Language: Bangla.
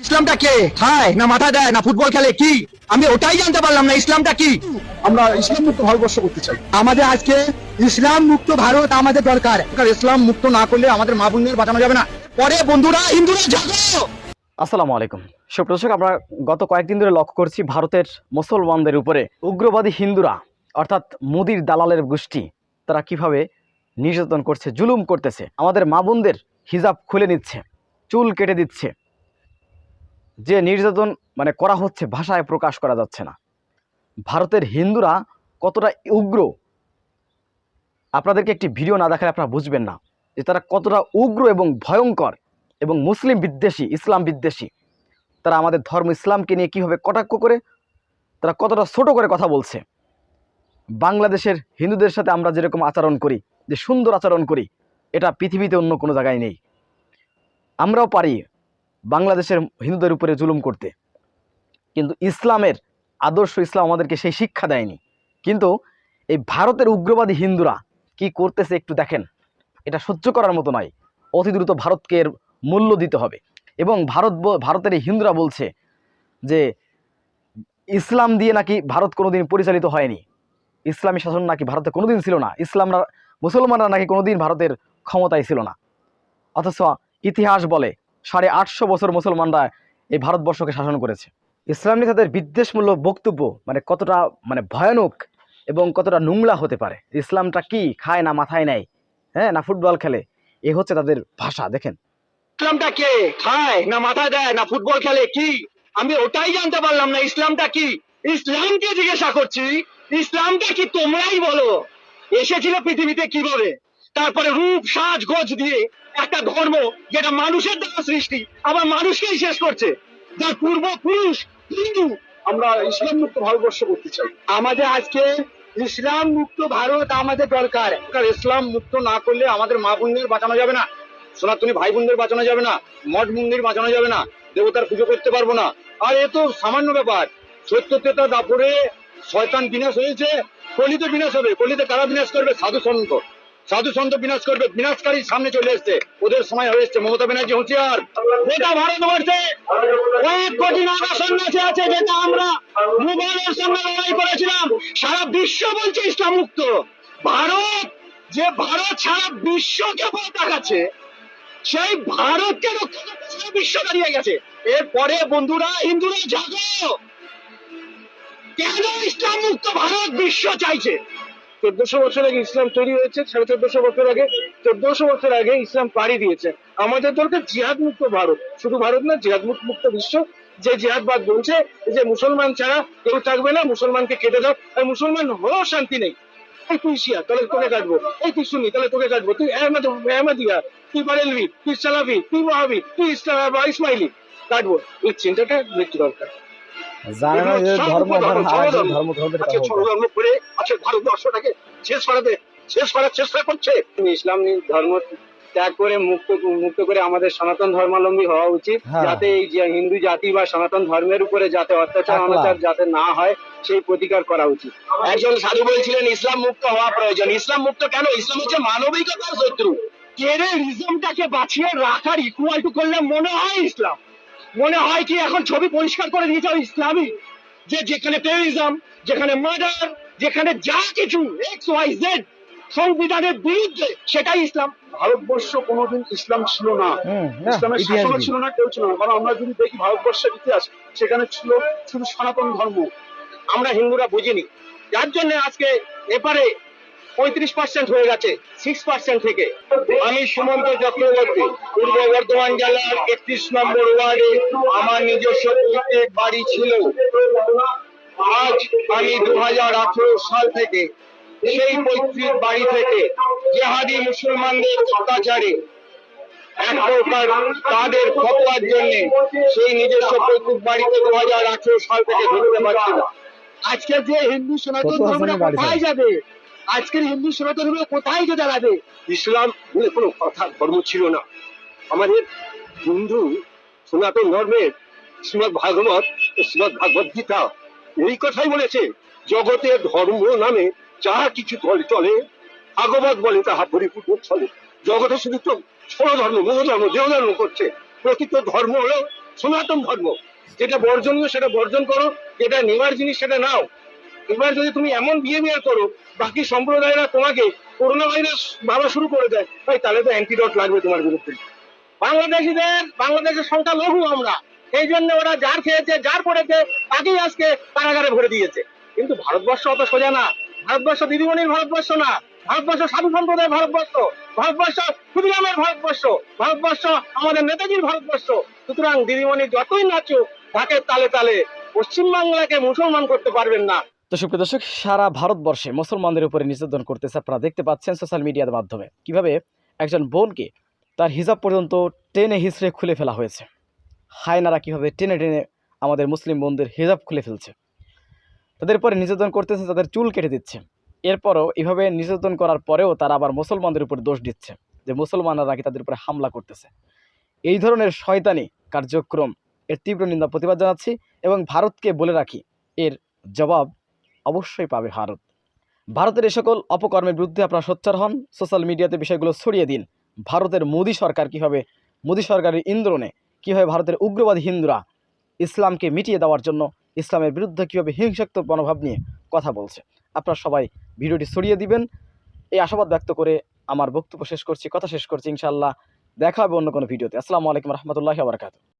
ইসলামটা কে? খায় না মাথা দেয় না ফুটবল খেলে কি? আমি ওটাই জানতে পারলাম না ইসলামটা কি? আমরা ইসলাম মুক্ত ভারতবর্ষ করতে চাই। আমাদের আজকে ইসলাম মুক্ত ভারত আমাদের দরকার। ইসলাম মুক্ত না করলে আমাদের মা বোনদের বাঁচানো যাবে না। পরে বন্ধুরা হিন্দুরা জাগো! আসসালামু আলাইকুম। সুপ্রদর্শক আমরা গত কয়েকদিন ধরে লক্ষ্য করছি ভারতের মুসলমানদের উপরে উগ্রবাদী হিন্দুরা অর্থাৎ মোদির দালালের গোষ্ঠী তারা কীভাবে নির্যাতন করছে জুলুম করতেছে। আমাদের মা বোনদের হিজাব খুলে নিচ্ছে চুল কেটে দিচ্ছে। যে নির্যাতন মানে করা হচ্ছে ভাষায় প্রকাশ করা যাচ্ছে না। ভারতের হিন্দুরা কতটা উগ্র? আপনাদেরকে একটি ভিডিও না দেখালে আপনারা বুঝবেন না যে তারা কতটা উগ্র এবং ভয়ঙ্কর এবং মুসলিম বিদ্বেষী, ইসলাম বিদ্বেষী। তারা আমাদের ধর্ম ইসলামকে নিয়ে কীভাবে কটাক্ষ করে, তারা কতটা ছোট করে কথা বলছে। বাংলাদেশের হিন্দুদের সাথে আমরা যেরকম আচরণ করি, যে সুন্দর আচরণ করি, এটা পৃথিবীতে অন্য কোনো জায়গায় নেই। আমরাও পারি বাংলাদেশের হিন্দুদের উপরে জুলুম করতে। কিন্তু ইসলামের আদর্শ ইসলাম আমাদেরকে সেই শিক্ষা দেয়নি। কিন্তু এই ভারতের উগ্রবাদী হিন্দুরা কি করতেছে একটু দেখেন। এটা সহ্য করার মতো নয়। অতি দ্রুত ভারতকে এর মূল্য দিতে হবে। এবং ভারত ভারতের এই হিন্দুরা বলছে যে, ইসলাম দিয়ে নাকি ভারত কোনোদিন পরিচালিত হয়নি। ইসলামী শাসন নাকি ভারতে কোনোদিন ছিল না। ইসলামরা, মুসলমানরা নাকি কোনোদিন ভারতের ক্ষমতায় ছিল না। অথচ ইতিহাস বলে সাড়ে আটশো বছর মুসলমানরা এই ভারতবর্ষকে শাসন করেছে। ইসলাম নিয়ে তাদের বিদ্বেষমূলক বক্তব্য মানে কতটা মানে ভয়ানক এবং কতটা নোংরা হতে পারে। ইসলামটা কি? খায় না মাথায় নেয় হ্যাঁ না ফুটবল খেলে? এ হচ্ছে তাদের ভাষা, দেখেন। ইসলামটা কে? খায় না মাথা দেয়, না ফুটবল খেলে কি? আমি ওটাই জানতে পারলাম না, ইসলামটা কি? ইসলামকে জিজ্ঞাসা করছি, ইসলামটা কি তোমরাই বলো? এসেছিল পৃথিবীতে কীভাবে? তারপরে রূপ, সাজ, গোজ দিয়ে একটা ধর্ম যেটা মানুষের দ্বারা সৃষ্টি, আবার মানুষকেই শেষ করছে, যার পূর্বপুরুষ হিন্দু। আমরা ইসলাম মুক্ত ভারতবর্ষ করতে চাই। আমাদের আজকে ইসলাম মুক্ত ভারত আমাদের দরকার। ইসলাম মুক্ত না করলে আমাদের মা বোনদের বাঁচানো যাবে না, সনাতনী ভাই বোনদের বাঁচানো যাবে না, মঠ মন্দির বাঁচানো যাবে না, দেবতার পুজো করতে পারব না। আর এ তো সামান্য ব্যাপার সত্য তেতা দাপরে শয়তান বিনাশ হয়েছে, কলিতে বিনাশ হবে, কলিতে কারা বিনাশ করবে? সাধু সন্ত। সাধু সন্ত বিনাশ করবে বিনাশকারী সামনে চলে এসছে। ওদের সময় হয়ে এসছে। মমতা ব্যানার্জি হুঁশিয়ার। গোটা ভারতবর্ষে এক কোটি নাগা সন্ন্যাসী আছে যেটা আমরা মুঘলের সঙ্গে লড়াই করেছিলাম। সারা বিশ্ব বলছে ইসলাম মুক্ত। ভারত, যে ভারত সারা বিশ্বকে ভয় দেখাচ্ছে সেই ভারতকে রক্ষা করতে বিশ্ব দাঁড়িয়ে গেছে। এরপরে বন্ধুরা হিন্দুরা জাগো কেন ইসলাম মুক্ত ভারত বিশ্ব চাইছে? চোদ্দশো বছর আগে ইসলাম তৈরি হয়েছে, সাড়ে চোদ্দশো বছর আগে, চোদ্দশো বছর আগে ইসলাম পাড়ি দিয়েছে। আমাদের দরকার জিহাদ মুক্ত ভারত। শুধু ভারত না জিহাদ মুক্ত বিশ্ব। যে জিহাদবাদ বলছে যে মুসলমান ছাড়া কেউ থাকবে না, মুসলমানকে কেটে দাও। আর মুসলমান হয়েও শান্তি নেই। এই তুই শিয়া, তাহলে তোকে কাটবো। এই তুই শুনি তাহলে তোকে কাটবো। তুই আহমদ তুই বারেলভি, তুই সালাফি, তুই ওয়াহাবি তুই ইসলাম ইসমাইলি। কাটবো। এই চিন্তাটা দেখতে দরকার। জানে না যে ধর্ম ধর্ম, ধর্ম সব ধর্ম। ধর্ম ধর্মের আজকে কথা ছোট বলবে। ধর্ম করে আজকে ভারতবর্ষটাকে শেষ করাতে শেষ করার চেষ্টা করছে। ইসলাম ধর্ম ত্যাগ করে মুক্ত মুক্ত করে আমাদের সনাতন ধর্মাবলম্বী হওয়া উচিত। হ্যাঁ। যাতে এই হিন্দু জাতি বা সনাতন ধর্মের উপরে যাতে অত্যাচার অনাচার যাতে না হয় সেই প্রতিকার করা উচিত। একজন সাধু বলছিলেন ইসলাম মুক্ত হওয়া প্রয়োজন। ইসলাম মুক্ত কেন? ইসলাম হচ্ছে মানবিকতার শত্রু। টেরিজমটাকে বাঁচিয়ে রাখার ইকুয়াল টু করলে মনে হয় ইসলাম? মনে হয় কি এখন ছবি পরিষ্কার করে দিয়েছে ওই ইসলামই যে যেখানে টেরিজম যেখানে মার্ডার যেখানে যা কিছু এক্স ওয়াই জেড সংবিধানের বিরুদ্ধে সেটাই ইসলাম। ভারতবর্ষ কোনোদিন ইসলাম ছিল না। ইসলামের দিন। ছিল না কেউ ছিল না। কারণ আমরা যদি দেখি ভারতবর্ষের ইতিহাস সেখানে ছিল শুধু সনাতন ধর্ম। আমরা হিন্দুরা বুঝিনি। যার জন্য আজকে এপারে পঁয়ত্রিশ পার্সেন্ট হয়ে গেছে সিক্স পার্সেন্ট থেকে। আমি সুমন্ত চক্রবর্তী পূর্ব বর্ধমান জেলার একত্রিশ নম্বর ওয়ার্ডে আমার নিজস্ব পৈতৃক বাড়ি ছিল। আজ আমি দু হাজার আঠেরো সাল থেকে সেই পৈতৃক বাড়ি থেকে জেহাদি মুসলমানদের অত্যাচারে এক প্রকার তাদের ফতোয়ার জন্য সেই নিজস্ব পৈতৃক বাড়িতে দু হাজার আঠেরো সাল থেকে ঢুকতে পারছি না। আজকের যে হিন্দু সনাতন ধর্মটা কোথায় যাবে? আজকের হিন্দু সনাতন ধর্ম কোথায় যে দাঁড়াবে? ইসলাম বলে কোনো কথা, ধর্ম ছিল না। আমাদের হিন্দু সনাতন ধর্মের শ্রীমদ ভাগবত শ্রীমদ ভাগবত গীতা এই কথাই বলেছে জগতে ধর্ম নামে যাহা কিছু চলে, ভাগবত বলে তাহা পরিপূর্ণ চলে। জগতে শুধু তো ছোট ধর্ম, মূল ধর্ম, দেহ ধর্ম করছে। প্রকৃত ধর্ম হলো সনাতন ধর্ম। যেটা বর্জনীয় সেটা বর্জন করো, যেটা নেওয়ার জিনিস সেটা নাও। এবার যদি তুমি এমন বিহেভিয়ার করো, বাকি সম্প্রদায়রা তোমাকে করোনা ভাইরাস ভাবা শুরু করে দেয়, ভাই তাহলে তো অ্যান্টিডট লাগবে তোমার বিরুদ্ধে। বাংলাদেশিদের, বাংলাদেশের সংখ্যা লঘু আমরা। সেই জন্য ওরা যার খেয়েছে, যার পড়েছে, তাকেই আজকে কারাগারে ভরে দিয়েছে। কিন্তু ভারতবর্ষ অত সোজা না। ভারতবর্ষ দিদিমণির ভারতবর্ষ না। ভারতবর্ষ সাধু সম্প্রদায়ের ভারতবর্ষ। ভারতবর্ষ ক্ষুদিরামের ভারতবর্ষ। ভারতবর্ষ আমাদের নেতাজির ভারতবর্ষ। সুতরাং দিদিমণি যতই নাচুক ঢাকের তালে তালে পশ্চিমবাংলাকে মুসলমান করতে পারবেন না। সুপ্রিয় দর্শক সারা ভারতবর্ষে মুসলমানদের উপরে নির্যাতন করতেছে আপনারা দেখতে পাচ্ছেন সোশ্যাল মিডিয়ার মাধ্যমে। কীভাবে একজন বোনকে তার হিজাব পর্যন্ত টেনে হিসড়ে খুলে ফেলা হয়েছে? হায়নারা কীভাবে টেনে টেনে আমাদের মুসলিম বোনদের হিজাব খুলে ফেলছে? তাদের উপরে নির্যাতন করতেছে, তাদের চুল কেটে দিচ্ছে। এরপরও এভাবে নির্যাতন করার পরেও তারা আবার মুসলমানদের উপরে দোষ দিচ্ছে, যে মুসলমানরা নাকি তাদের উপরে হামলা করতেছে। এই ধরনের শয়তানি কার্যক্রম এর তীব্র নিন্দা, প্রতিবাদ জানাচ্ছি এবং ভারতকে বলে রাখি, এর জবাব অবশ্যই পাবে ভারত ভারতের এই সকল অপকর্মের বিরুদ্ধে আপনারা সোচ্চার হন। সোশ্যাল মিডিয়াতে বিষয়গুলো ছড়িয়ে দিন। ভারতের মোদী সরকার কীভাবে, মোদী সরকারের ইন্দ্রনে কীভাবে ভারতের উগ্রবাদী হিন্দুরা ইসলামকে মিটিয়ে দেওয়ার জন্য ইসলামের বিরুদ্ধে কীভাবে হিংসাত্মক মনোভাব নিয়ে কথা বলছে, আপনারা সবাই ভিডিওটি ছড়িয়ে দিবেন। এই আশাবাদ ব্যক্ত করে আমার বক্তব্য শেষ করছি, কথা শেষ করছি, ইনশাআল্লাহ দেখা হবে অন্য কোনো ভিডিওতে। আসসালামু আলাইকুম রহমতুল্লাহ বারকাত